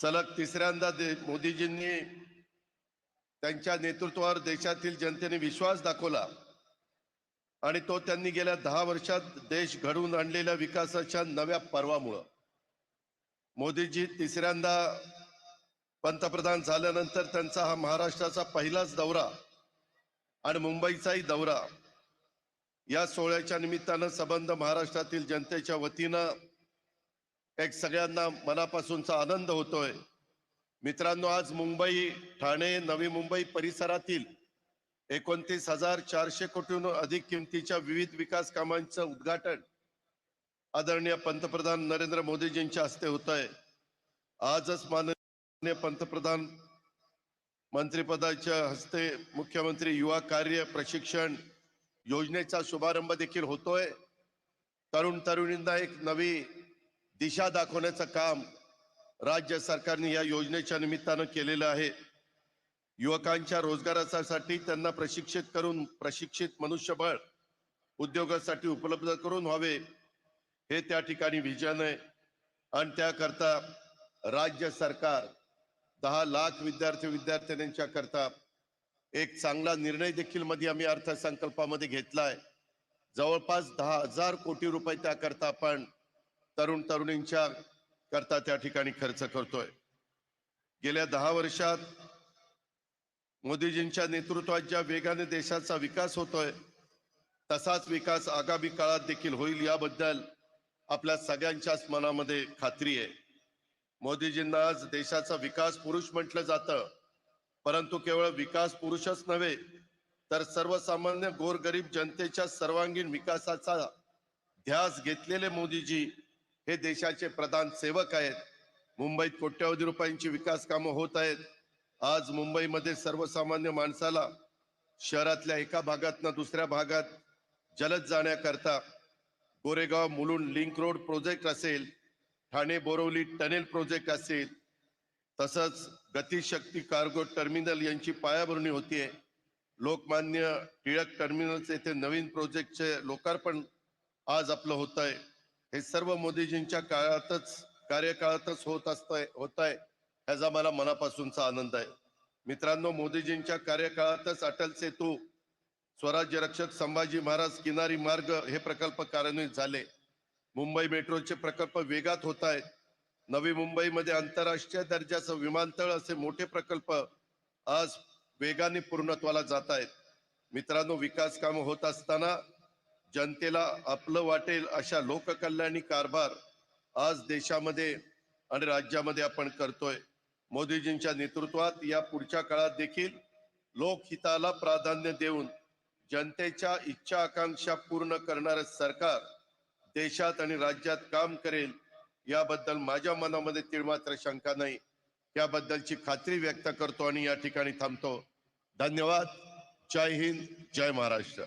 सलग तिसऱ्यांदा दे- मोदीजींनी त्यांच्या नेतृत्वावर देशातील जनतेने विश्वास दाखवला. आणि तो त्यांनी गेल्या दहा वर्षात देश घडवून आणलेल्या विकासाच्या नव्या पर्वामुळं. मोदीजी तिसऱ्यांदा पंतप्रधान झाल्यानंतर त्यांचा हा महाराष्ट्राचा पहिलाच दौरा आणि मुंबईचाही दौरा. या सोहळ्याच्या निमित्तानं संबंध महाराष्ट्रातील जनतेच्या वतीनं एक सगळ्यांना मनापासूनचा आनंद होतोय. मित्रांनो आज मुंबई ठाणे नवी मुंबई परिसरातील एकोणतीस हजार चारशे कोटीहून अधिक किमतीच्या विविध विकास कामांचं उद्घाटन आदरणीय पंतप्रधान नरेंद्र मोदीजींच्या हस्ते होत आहे आजच माननीय पंतप्रधान मंत्रिपदाच्या हस्ते मुख्यमंत्री युवा कार्य प्रशिक्षण योजनेचा शुभारंभ देखील होतोय. तरुण तरुणींना एक नवी दिशा दाखवण्याचं काम राज्य सरकारने या योजनेच्या निमित्तानं केलेलं आहे. युवकांच्या रोजगारासाठी त्यांना प्रशिक्षित करून प्रशिक्षित मनुष्यबळ उद्योगासाठी उपलब्ध करून व्हावे हे त्या ठिकाणी विजन आहे. आणि त्याकरता राज्य सरकार दहा लाख विद्यार्थी विद्यार्थिनींच्या करता एक चांगला निर्णय देखील मध्ये आम्ही अर्थसंकल्पामध्ये घेतलाय. जवळपास दहा हजार कोटी रुपये त्याकरता आपण तरुण तरुणींच्या करता त्या ठिकाणी खर्च करतोय. गेल्या दहा वर्षात मोदीजींच्या नेतृत्वात ज्या वेगाने देशाचा विकास होतोय तसाच विकास आगामी काळात देखील होईल याबद्दल आपल्या सगळ्यांच्याच मनामध्ये खात्री आहे. मोदीजींना आज देशाचा विकास पुरुष म्हटलं जातं परंतु केवळ विकास पुरुषच नव्हे तर सर्वसामान्य गोरगरीब जनतेच्या सर्वांगीण विकासाचा ध्यास घेतलेले मोदीजी हे देशाचे प्रधान सेवक आहेत. मुंबईत कोट्यवधी रुपयांची विकास कामं होत आहेत. आज मुंबईमध्ये सर्वसामान्य माणसाला शहरातल्या एका भागातनं दुसऱ्या भागात जलद जाण्याकरता Goregaon Mulund link road project असेल ठाणे बोरवली टनेल प्रोजेक्ट असेल तसंच गतिशक्ती कार्गो टर्मिनल यांची पायाभरणी होतीये. लोकमान्य टिळक टर्मिनलचे येथे नवीन प्रोजेक्टचे लोकार्पण आज आपलं होत आहे हे सर्व मोदीजींच्या काळातच कार्यकाळातच होत असतंय होत आहे ह्याचा मला मनापासूनचा आनंद आहे. मित्रांनो मोदीजींच्या कार्यकाळातच अटल सेतू स्वराज्य रक्षक संभाजी महाराज किनारी मार्ग हे प्रकल्प कार्यान्वित झाले. मुंबई मेट्रोचे प्रकल्प वेगात होत आहेत नवी मुंबईमध्ये आंतरराष्ट्रीय दर्जाचं विमानतळ असे मोठे प्रकल्प आज वेगाने पूर्णत्वाला जात आहेत मित्रांनो विकास कामं होत असताना जनतेला आपलं वाटेल अशा लोककल्याणी कारभार आज देशामध्ये आणि राज्यामध्ये आपण करतोय. मोदीजींच्या नेतृत्वात या पुढच्या काळात देखील लोकहिताला प्राधान्य देऊन जनतेच्या इच्छा आकांक्षा पूर्ण करणारं सरकार देशात आणि राज्यात काम करेल याबद्दल माझ्या मनामध्ये तिळमात्र शंका नाही. याबद्दलची खात्री व्यक्त करतो आणि या ठिकाणी थांबतो. धन्यवाद. जय हिंद. जय महाराष्ट्र.